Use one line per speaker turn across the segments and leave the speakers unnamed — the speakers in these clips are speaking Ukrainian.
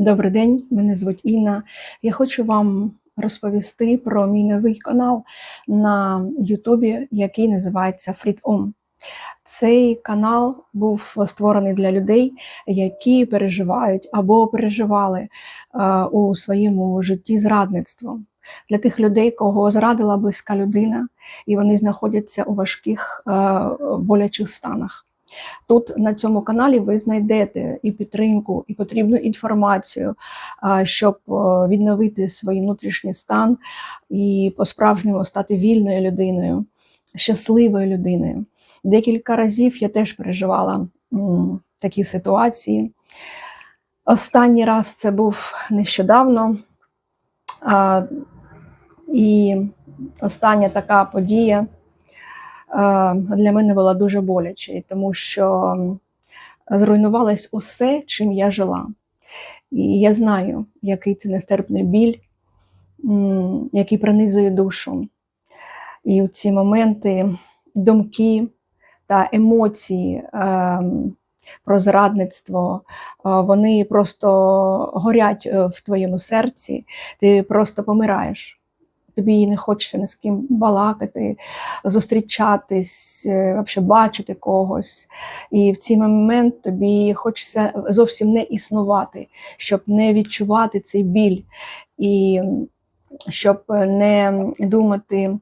Добрий день, мене звуть Інна. Я хочу вам розповісти про мій новий канал на Ютубі, який називається FreeOm. Цей канал був створений для людей, які переживають або переживали е, у своєму житті зрадництво. Для тих людей, кого зрадила близька людина, і вони знаходяться у важких е, болячих станах. Тут на цьому каналі ви знайдете і підтримку, і потрібну інформацію, щоб е, відновити свій внутрішній стан і по-справжньому стати вільною людиною, щасливою людиною. Декілька разів я теж переживала такі ситуації. Останній раз це був нещодавно. І остання така подія для мене була дуже боляче, тому що зруйнувалось усе, чим я жила. І я знаю, який це нестерпний біль, який пронизує душу. І в ці моменти думки та емоції ем, про зрадництво, е, вони просто горять е, в твоєму серці, ти просто помираєш. Тобі не хочеться ні з ким балакати, зустрічатись, е, вообще бачити когось. І в цей момент тобі хочеться зовсім не існувати, щоб не відчувати цей біль, і щоб не думати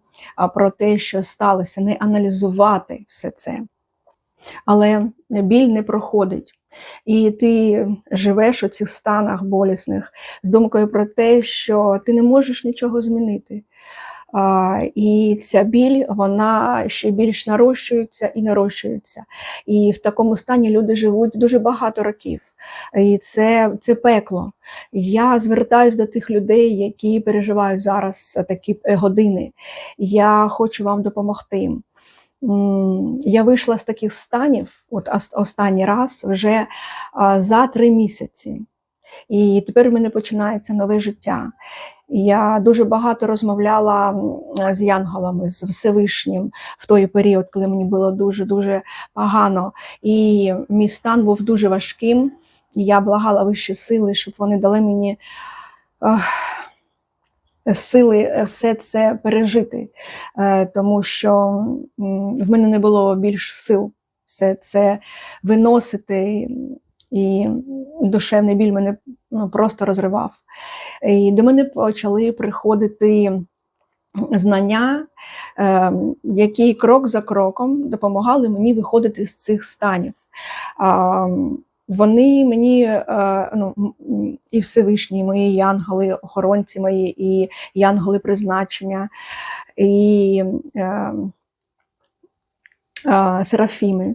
про те, що сталося, не аналізувати все це. Але біль не проходить. І ти живеш у цих станах болісних з думкою про те, що ти не можеш нічого змінити. А, І ця біль вона ще більш нарощується і нарощується. І в такому стані люди живуть дуже багато років. І це, це пекло. Я звертаюся до тих людей, які переживають зараз такі години. Я хочу вам допомогти. Я вийшла з таких станів, от останній раз вже за три місяці. І тепер в мене починається нове життя. Я дуже багато розмовляла з янголами, з Всевишнім в той період, коли мені було дуже-дуже погано. І мій стан був дуже важким. Я благала вищі сили, щоб вони дали мені ах, сили все це пережити, Е, тому що в мене не було більш сил все це виносити, і душевний біль мене ну, просто розривав. І до мене почали приходити знання, е, які крок за кроком допомагали мені виходити з цих станів. Вони мені е, ну, і Всевишні, і мої янголи, охоронці мої, і янголи призначення, і е, е, серафіми,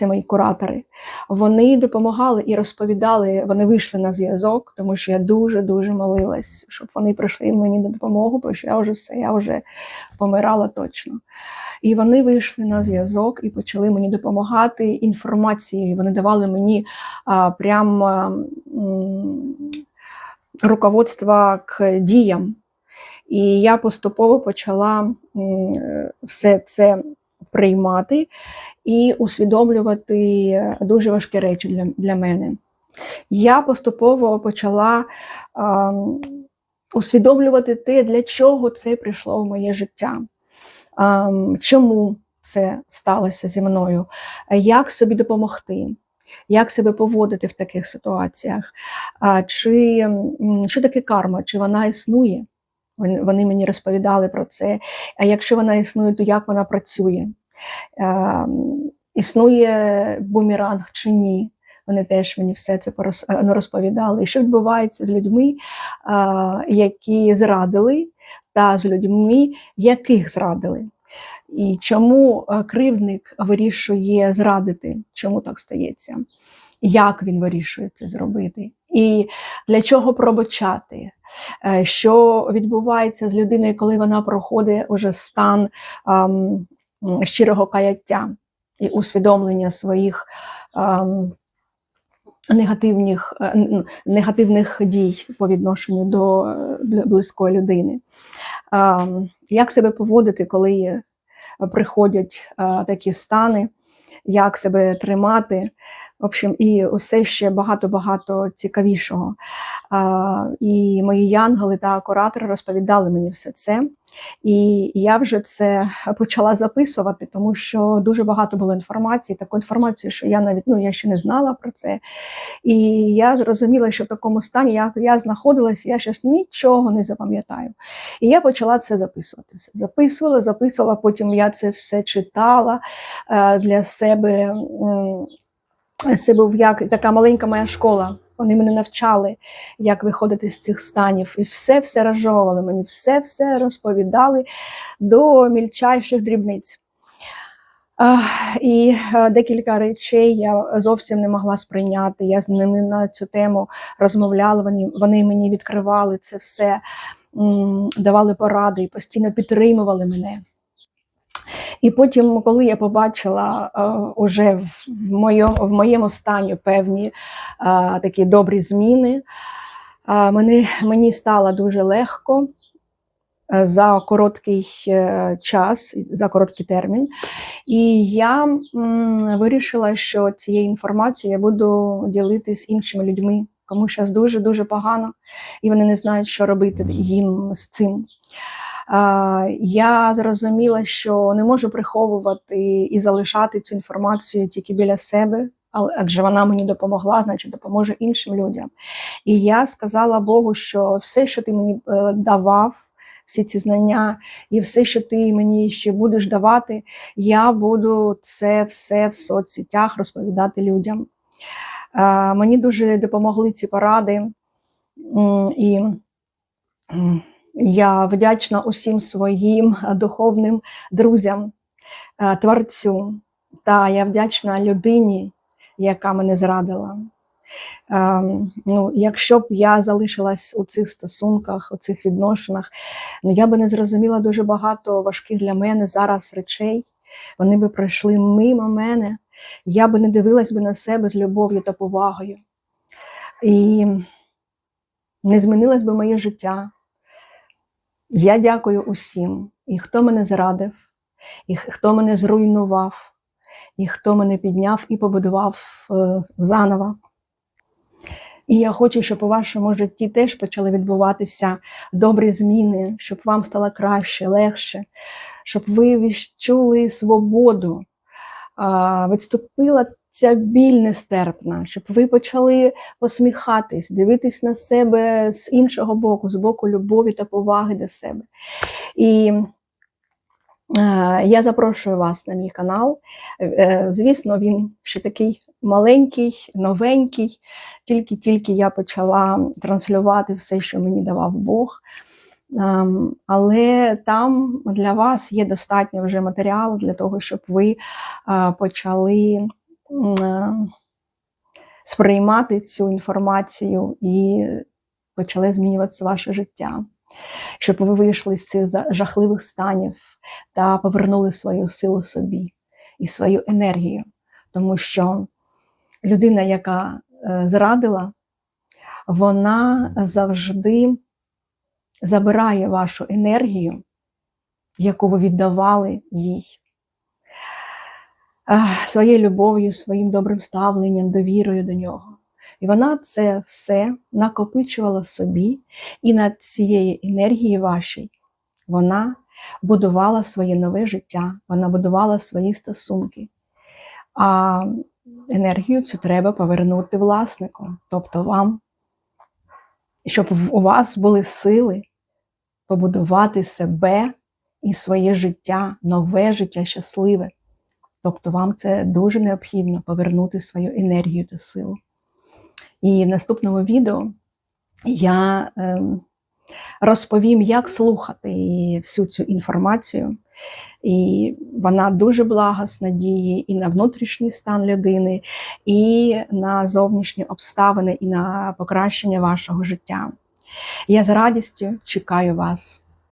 це мої куратори. Вони допомагали і розповідали, вони вийшли на зв'язок, тому що я дуже-дуже молилась, щоб вони прийшли мені на допомогу, бо що я вже все, я вже помирала точно. І вони вийшли на зв'язок і почали мені допомагати інформацією. Вони давали мені а, прям а, руководство к діям. І я поступово почала все це приймати і усвідомлювати дуже важкі речі для, для мене. Я поступово почала а, усвідомлювати те, для чого це прийшло в моє життя, а, чому це сталося зі мною, як собі допомогти. Як себе поводити в таких ситуаціях? А, Чи що таке карма? Чи вона існує? Вони мені розповідали про це. А якщо вона існує, то як вона працює? Е, існує бумеранг чи ні? Вони теж мені все це е, ну, розповідали. І що відбувається з людьми, е, які зрадили, та з людьми, яких зрадили. І чому е, кривдник вирішує зрадити? Чому так стається? Як він вирішує це зробити? І для чого пробачати? Що відбувається з людиною, коли вона проходить уже стан ам, м, щирого каяття і усвідомлення своїх негативних, е, негативних дій по відношенню до е, близької людини? Як себе поводити, коли е, приходять такі стани? Як себе тримати? В общем, і усе ще багато-багато цікавішого. А, І мої янголи та куратори розповідали мені все це. І я вже це почала записувати, тому що дуже багато було інформації, такої інформації, що я навіть ну, я ще не знала про це. І я зрозуміла, що в такому стані я я знаходилась, я щось нічого не запам'ятаю. І я почала це записувати. Записувала, записувала, потім я це все читала е, для себе. Це був як така маленька моя школа. Вони мене навчали, як виходити з цих станів. І все-все розжовували мені, все-все розповідали до мільчайших дрібниць. І декілька речей я зовсім не могла сприйняти. Я з ними на цю тему розмовляла. Вони, вони мені відкривали це все, давали поради і постійно підтримували мене. І потім, коли я побачила uh, уже в моєму в моєму стані певні uh, такі добрі зміни, uh, мені, мені стало дуже легко за короткий час, за короткий термін. І я вирішила, що цією інформацією я буду ділитися з іншими людьми, кому зараз дуже-дуже погано, і вони не знають, що робити їм з цим. Я зрозуміла, що не можу приховувати і залишати цю інформацію тільки біля себе, адже вона мені допомогла, значить допоможе іншим людям. І я сказала Богу, що все, що ти мені е, давав, всі ці знання, і все, що ти мені ще будеш давати, я буду це все в соцсетях розповідати людям. Мені дуже допомогли ці поради. і я вдячна усім своїм духовним друзям, е, творцю, та я вдячна людині, яка мене зрадила. Ем, ну, Якщо б я залишилась у цих стосунках, у цих відношеннях, ну я би не зрозуміла дуже багато важких для мене зараз речей. Вони би пройшли мимо мене, я би не дивилась би на себе з любов'ю та повагою. І не змінилось би моє життя. Я дякую усім, і хто мене зрадив, і хто мене зруйнував, і хто мене підняв і побудував е, заново. І я хочу, щоб у вашому житті теж почали відбуватися добрі зміни, щоб вам стало краще, легше, щоб ви відчули свободу, відступила ця біль нестерпна, щоб ви почали посміхатись, дивитись на себе з іншого боку, з боку любові та поваги до себе. І е, я запрошую вас на мій канал. Е, звісно, він ще такий маленький, новенький, тільки-тільки я почала транслювати все, що мені давав Бог. Ем, але там для вас є достатньо вже матеріалу для того, щоб ви е, почали Е, сприймати цю інформацію і почали змінюватися ваше життя, щоб ви вийшли з цих жахливих станів та повернули свою силу собі і свою енергію. Тому що людина, яка е, зрадила, вона завжди забирає вашу енергію, яку ви віддавали їй своєю любов'ю, своїм добрим ставленням, довірою до нього. І вона це все накопичувала в собі, і на цієї енергії вашій вона будувала своє нове життя, вона будувала свої стосунки. А енергію цю треба повернути власнику, тобто вам, щоб у вас були сили побудувати себе і своє життя, нове життя щасливе. Тобто вам це дуже необхідно повернути свою енергію та силу. І в наступному відео я е, розповім, як слухати всю цю інформацію. І вона дуже благосна діє і на внутрішній стан людини, і на зовнішні обставини, і на покращення вашого життя. Я з радістю чекаю вас.